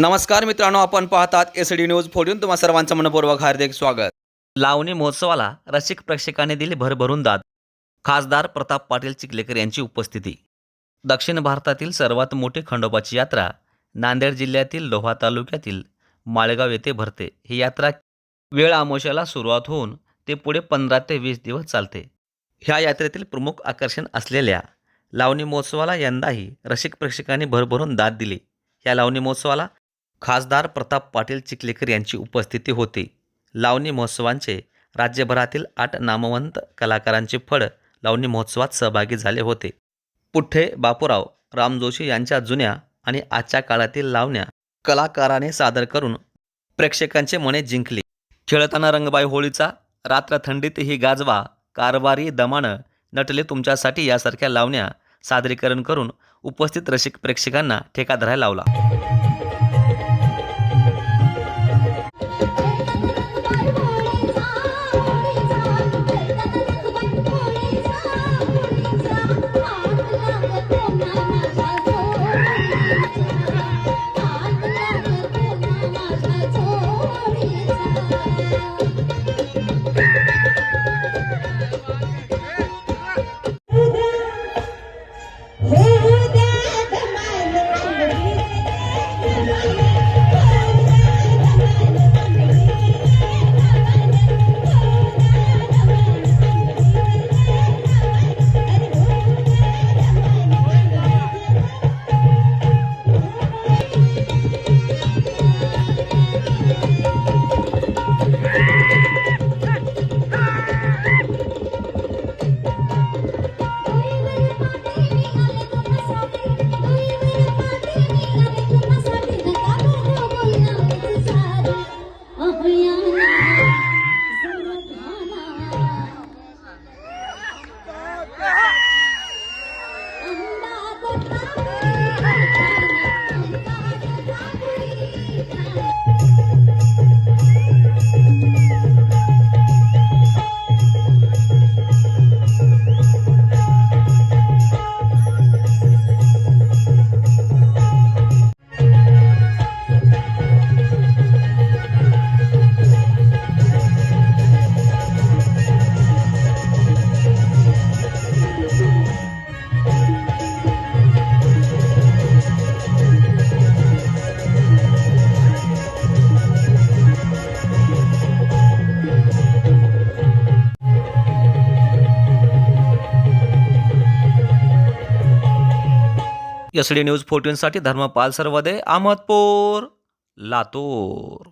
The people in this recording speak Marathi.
नमस्कार मित्रांनो आपण पाहतात एस डी न्यूज फोडून तुम्हा सर्वांचं मनपूर्वक हार्दिक स्वागत. लावणी महोत्सवाला रसिक प्रेक्षकांनी दिली भरभरून दाद. खासदार प्रताप पाटील चिखलेकर यांची उपस्थिती. दक्षिण भारतातील सर्वात मोठी खंडोबाची यात्रा नांदेड जिल्ह्यातील लोहा तालुक्यातील माळेगाव येथे भरते. ही यात्रा वेळ आमोशाला सुरुवात होऊन ते पुढे पंधरा ते वीस दिवस चालते. ह्या यात्रेतील प्रमुख आकर्षण असलेल्या लावणी महोत्सवाला यंदाही रसिक प्रेक्षकांनी भरभरून दाद दिली. या लावणी महोत्सवाला खासदार प्रताप पाटील चिखलेकर यांची उपस्थिती होती. लावणी महोत्सवांचे राज्यभरातील आठ नामवंत कलाकारांचे फळ लावणी महोत्सवात सहभागी झाले होते. पुठ्ठे बापूराव राम जोशी यांच्या जुन्या आणि आजच्या काळातील लावण्या कलाकाराने सादर करून प्रेक्षकांचे मने जिंकली. खेळताना रंगबाई होळीचा रात्र थंडीत ही गाजवा कारवारी दमानं नटले तुमच्यासाठी यासारख्या लावण्या सादरीकरण करून उपस्थित रसिक प्रेक्षकांना ठेका धरायला लावला. S D news फोर्टीनसाठी Dharmapal Sarvade Ahmadpur Latur.